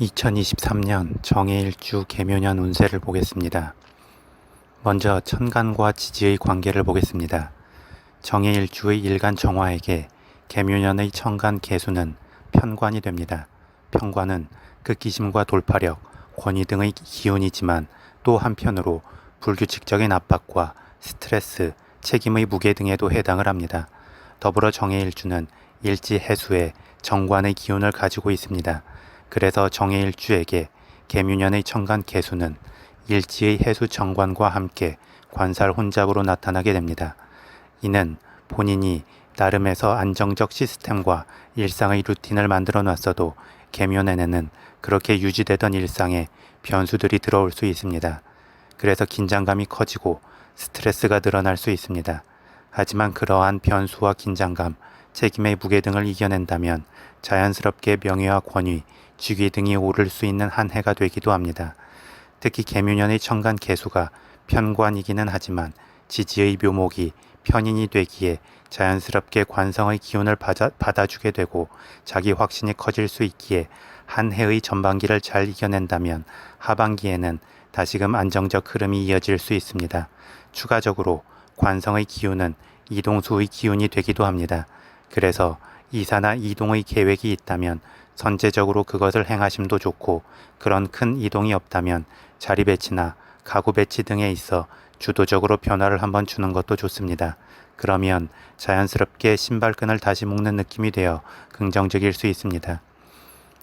2023년 정해일주 개묘년 운세를 보겠습니다. 먼저 천간과 지지의 관계를 보겠습니다. 정해일주의 일간 정화에게 개묘년의 천간 개수는 편관이 됩니다. 편관은 극기심과 돌파력, 권위 등의 기운이지만 또 한편으로 불규칙적인 압박과 스트레스, 책임의 무게 등에도 해당을 합니다. 더불어 정해일주는 일지 해수에 정관의 기운을 가지고 있습니다. 그래서 정해일주에게 개묘년의 천간 개수는 일지의 해수 정관과 함께 관살 혼잡으로 나타나게 됩니다. 이는 본인이 나름에서 안정적 시스템과 일상의 루틴을 만들어 놨어도 개묘년에는 그렇게 유지되던 일상에 변수들이 들어올 수 있습니다. 그래서 긴장감이 커지고 스트레스가 늘어날 수 있습니다. 하지만 그러한 변수와 긴장감, 책임의 무게 등을 이겨낸다면 자연스럽게 명예와 권위, 직위 등이 오를 수 있는 한 해가 되기도 합니다. 특히 개묘년의 천간 개수가 편관이기는 하지만 지지의 묘목이 편인이 되기에 자연스럽게 관성의 기운을 받아, 받아주게 되고 자기 확신이 커질 수 있기에 한 해의 전반기를 잘 이겨낸다면 하반기에는 다시금 안정적 흐름이 이어질 수 있습니다. 추가적으로 관성의 기운은 이동수의 기운이 되기도 합니다. 그래서 이사나 이동의 계획이 있다면 선제적으로 그것을 행하심도 좋고 그런 큰 이동이 없다면 자리 배치나 가구 배치 등에 있어 주도적으로 변화를 한번 주는 것도 좋습니다. 그러면 자연스럽게 신발끈을 다시 묶는 느낌이 되어 긍정적일 수 있습니다.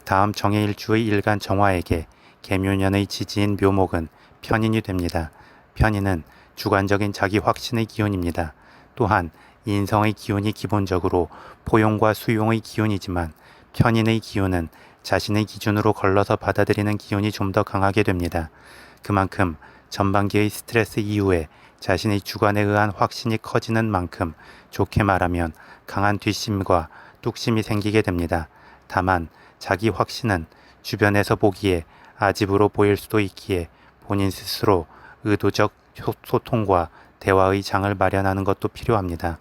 다음 정해일주의 일간 정화에게 개묘년의 지지인 묘목은 편인이 됩니다. 편인은 주관적인 자기 확신의 기운입니다. 또한 인성의 기운이 기본적으로 포용과 수용의 기운이지만 편인의 기운은 자신의 기준으로 걸러서 받아들이는 기운이 좀 더 강하게 됩니다. 그만큼 전반기의 스트레스 이후에 자신의 주관에 의한 확신이 커지는 만큼 좋게 말하면 강한 뒷심과 뚝심이 생기게 됩니다. 다만 자기 확신은 주변에서 보기에 아집으로 보일 수도 있기에 본인 스스로 의도적 소통과 대화의 장을 마련하는 것도 필요합니다.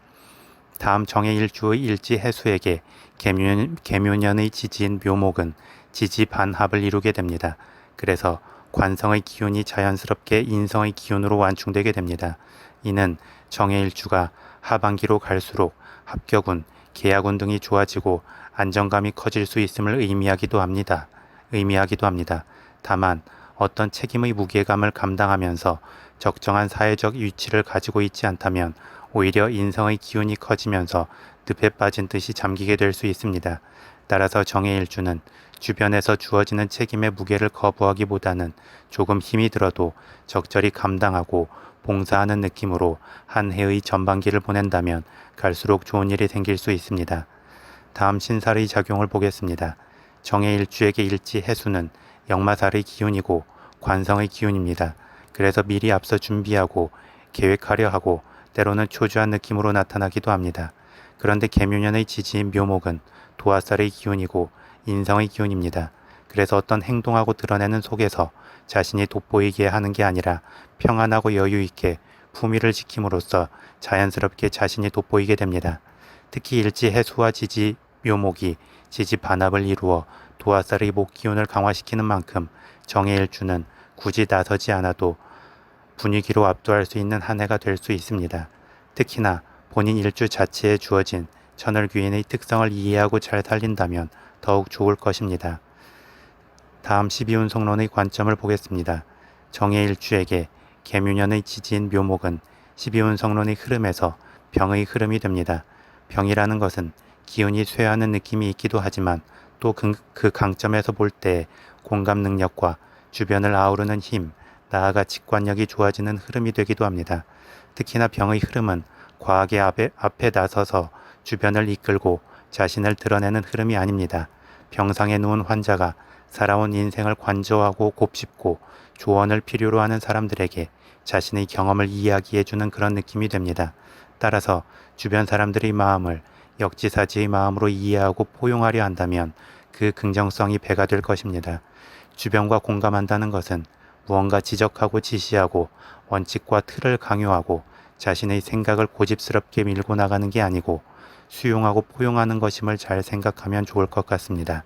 다음 정해일주의 일지 해수에게 개묘년, 개묘년 의 지지인 묘목은 지지 반합을 이루게 됩니다. 그래서 관성의 기운이 자연스럽게 인성의 기운으로 완충되게 됩니다. 이는 정해일주가 하반기로 갈수록 합격운, 계약운 등이 좋아지고 안정감이 커질 수 있음을 의미하기도 합니다. 의미하기도 합니다. 다만 어떤 책임의 무게감을 감당하면서 적정한 사회적 위치를 가지고 있지 않다면 오히려 인성의 기운이 커지면서 늪에 빠진 듯이 잠기게 될 수 있습니다. 따라서 정해일주는 주변에서 주어지는 책임의 무게를 거부하기보다는 조금 힘이 들어도 적절히 감당하고 봉사하는 느낌으로 한 해의 전반기를 보낸다면 갈수록 좋은 일이 생길 수 있습니다. 다음 신살의 작용을 보겠습니다. 정해일주에게 일지 해수는 역마살의 기운이고 관성의 기운입니다. 그래서 미리 앞서 준비하고 계획하려 하고 때로는 초조한 느낌으로 나타나기도 합니다. 그런데 개묘년의 지지인 묘목은 도화살의 기운이고 인성의 기운입니다. 그래서 어떤 행동하고 드러내는 속에서 자신이 돋보이게 하는 게 아니라 평안하고 여유 있게 품위를 지킴으로써 자연스럽게 자신이 돋보이게 됩니다. 특히 일지 해수와 지지 묘목이 지지 반합을 이루어 도화살의 목 기운을 강화시키는 만큼 정해일주는 굳이 나서지 않아도 분위기로 압도할 수 있는 한 해가 될 수 있습니다. 특히나 본인 일주 자체에 주어진 천을귀인의 특성을 이해하고 잘 살린다면 더욱 좋을 것입니다. 다음 12운 성론의 관점을 보겠습니다. 정해일주에게 개묘년의 지지인 묘목은 12운 성론의 흐름에서 병의 흐름이 됩니다. 병이라는 것은 기운이 쇠하는 느낌이 있기도 하지만 또그 그 강점에서 볼 때 공감 능력과 주변을 아우르는 힘, 나아가 직관력이 좋아지는 흐름이 되기도 합니다. 특히나 병의 흐름은 과학의 앞에, 앞에 나서서 주변을 이끌고 자신을 드러내는 흐름이 아닙니다. 병상에 누운 환자가 살아온 인생을 관조하고 곱씹고 조언을 필요로 하는 사람들에게 자신의 경험을 이야기해주는 그런 느낌이 됩니다. 따라서 주변 사람들의 마음을 역지사지의 마음으로 이해하고 포용하려 한다면 그 긍정성이 배가 될 것입니다. 주변과 공감한다는 것은 무언가 지적하고 지시하고 원칙과 틀을 강요하고 자신의 생각을 고집스럽게 밀고 나가는 게 아니고 수용하고 포용하는 것임을 잘 생각하면 좋을 것 같습니다.